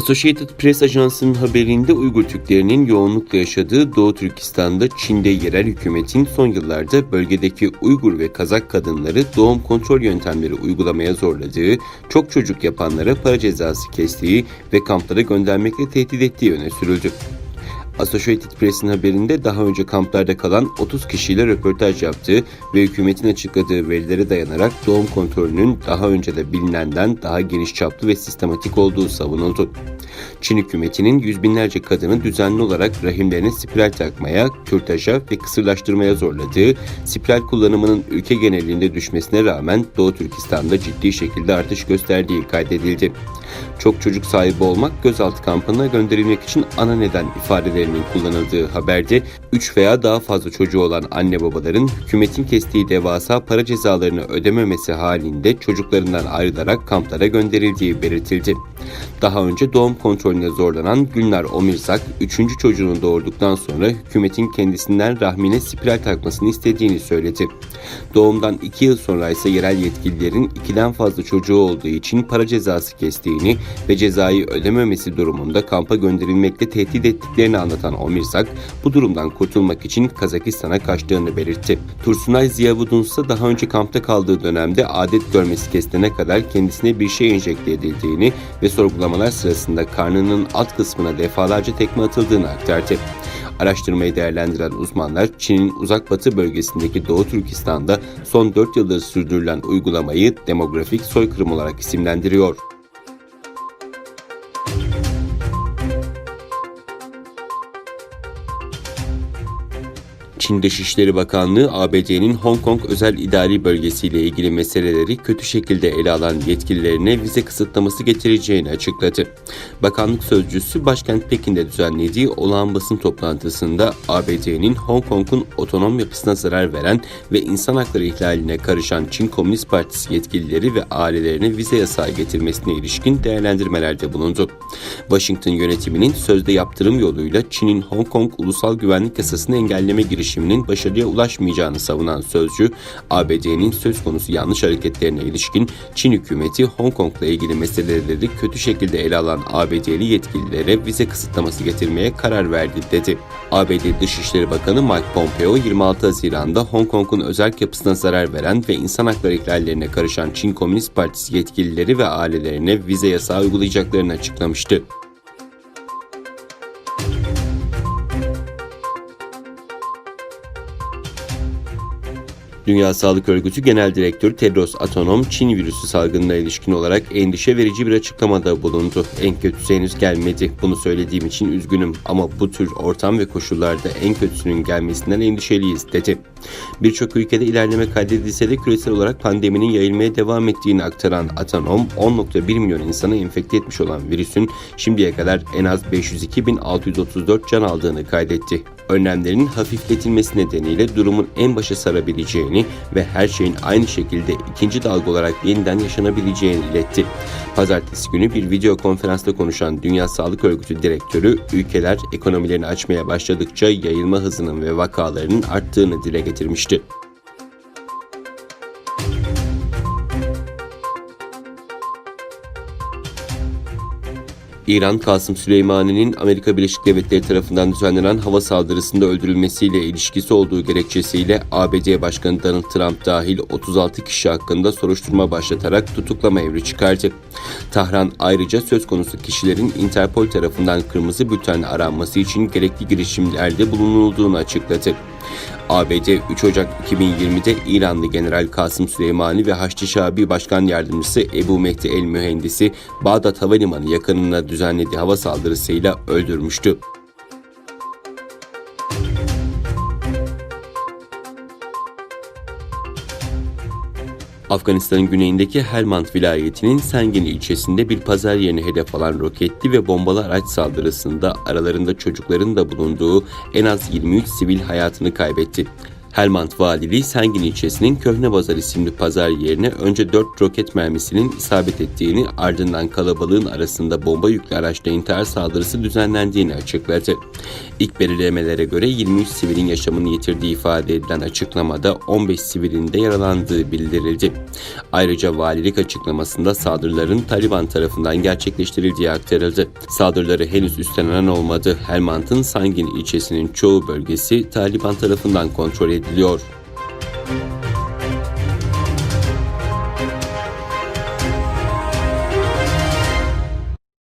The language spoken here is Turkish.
Associated Press ajansının haberinde Uygur Türklerinin yoğunlukla yaşadığı Doğu Türkistan'da Çin'de yerel hükümetin son yıllarda bölgedeki Uygur ve Kazak kadınları doğum kontrol yöntemleri uygulamaya zorladığı, çok çocuk yapanlara para cezası kestiği ve kamplara göndermekle tehdit ettiği öne sürüldü. Associated Press'in haberinde daha önce kamplarda kalan 30 kişiyle röportaj yaptığı ve hükümetin açıkladığı verilere dayanarak doğum kontrolünün daha önce de bilinenden daha geniş çaplı ve sistematik olduğu savunuldu. Çin hükümetinin yüz binlerce kadını düzenli olarak rahimlerine spiral takmaya, kürtaja ve kısırlaştırmaya zorladığı, spiral kullanımının ülke genelinde düşmesine rağmen Doğu Türkistan'da ciddi şekilde artış gösterdiği kaydedildi. Çok çocuk sahibi olmak gözaltı kampına gönderilmek için ana neden ifadelerinin kullanıldığı haberde 3 veya daha fazla çocuğu olan anne babaların hükümetin kestiği devasa para cezalarını ödememesi halinde çocuklarından ayrılarak kamplara gönderildiği belirtildi. Daha önce doğum kontrolüne zorlanan Gülnar Omirzak, 3. çocuğunu doğurduktan sonra hükümetin kendisinden rahmine spiral takmasını istediğini söyledi. Doğumdan 2 yıl sonra ise yerel yetkililerin 2'den fazla çocuğu olduğu için para cezası kestiğini ve cezayı ödememesi durumunda kampa gönderilmekle tehdit ettiklerini anlatan Omirzak, bu durumdan kurtulmak için Kazakistan'a kaçtığını belirtti. Tursunay Ziyavudun ise daha önce kampta kaldığı dönemde adet görmesi kesene kadar kendisine bir şey enjekte edildiğini ve sorgulamalar sırasında karnının alt kısmına defalarca tekme atıldığını aktardı. Araştırmayı değerlendiren uzmanlar Çin'in uzak batı bölgesindeki Doğu Türkistan'da son 4 yıldır sürdürülen uygulamayı demografik soykırım olarak isimlendiriyor. Çin Dışişleri Bakanlığı ABD'nin Hong Kong özel idari bölgesiyle ilgili meseleleri kötü şekilde ele alan yetkililerine vize kısıtlaması getireceğini açıkladı. Bakanlık sözcüsü başkent Pekin'de düzenlediği olağan basın toplantısında ABD'nin Hong Kong'un otonom yapısına zarar veren ve insan hakları ihlaline karışan Çin Komünist Partisi yetkilileri ve ailelerine vize yasağı getirmesine ilişkin değerlendirmelerde bulundu. Washington yönetiminin sözde yaptırım yoluyla Çin'in Hong Kong Ulusal Güvenlik Yasasını engelleme girişimi girişiminin başarıya ulaşmayacağını savunan sözcü, ABD'nin söz konusu yanlış hareketlerine ilişkin Çin hükümeti Hong Kong'la ilgili meseleleri kötü şekilde ele alan ABD'li yetkililere vize kısıtlaması getirmeye karar verdi dedi. ABD Dışişleri Bakanı Mike Pompeo 26 Haziran'da Hong Kong'un özel yapısına zarar veren ve insan hakları ihlallerine karışan Çin Komünist Partisi yetkilileri ve ailelerine vize yasağı uygulayacaklarını açıklamıştı. Dünya Sağlık Örgütü Genel Direktörü Tedros Adhanom Çin virüsü salgınına ilişkin olarak endişe verici bir açıklamada bulundu. En kötüsü henüz gelmedi. Bunu söylediğim için üzgünüm ama bu tür ortam ve koşullarda en kötüsünün gelmesinden endişeliyiz dedi. Birçok ülkede ilerleme kaydedilse de küresel olarak pandeminin yayılmaya devam ettiğini aktaran Adhanom 10.1 milyon insanı enfekte etmiş olan virüsün şimdiye kadar en az 502.634 can aldığını kaydetti. Önlemlerin hafifletilmesi nedeniyle durumun en başa sarabileceğini ve her şeyin aynı şekilde ikinci dalga olarak yeniden yaşanabileceğini iletti. Pazartesi günü bir video konferansta konuşan Dünya Sağlık Örgütü Direktörü, ülkeler ekonomilerini açmaya başladıkça yayılma hızının ve vakalarının arttığını dile getirmişti. İran, Kasım Süleymani'nin Amerika Birleşik Devletleri tarafından düzenlenen hava saldırısında öldürülmesiyle ilişkisi olduğu gerekçesiyle ABD Başkanı Donald Trump dahil 36 kişi hakkında soruşturma başlatarak tutuklama emri çıkardı. Tahran ayrıca söz konusu kişilerin Interpol tarafından kırmızı bülten aranması için gerekli girişimlerde bulunulduğunu açıkladı. ABD 3 Ocak 2020'de İranlı General Kasım Süleymani ve Haçlı Şabi Başkan Yardımcısı Ebu Mehdi El Mühendisi Bağdat Havalimanı yakınına düzenlediği hava saldırısıyla öldürmüştü. Afganistan'ın güneyindeki Helmand vilayetinin Sengin ilçesinde bir pazar yerine hedef alan roketli ve bombalı araç saldırısında aralarında çocukların da bulunduğu en az 23 sivil hayatını kaybetti. Helmand Valiliği Sengin ilçesinin Köhne Bazar isimli pazar yerine önce 4 roket mermisinin isabet ettiğini ardından kalabalığın arasında bomba yüklü araçla intihar saldırısı düzenlendiğini açıkladı. İlk belirlemelere göre 23 sivilin yaşamını yitirdiği ifade edilen açıklamada 15 sivilin de yaralandığı bildirildi. Ayrıca valilik açıklamasında saldırıların Taliban tarafından gerçekleştirildiği aktarıldı. Saldırıları henüz üstlenen olmadı. Helmand'ın Sangin ilçesinin çoğu bölgesi Taliban tarafından kontrol bekliyor.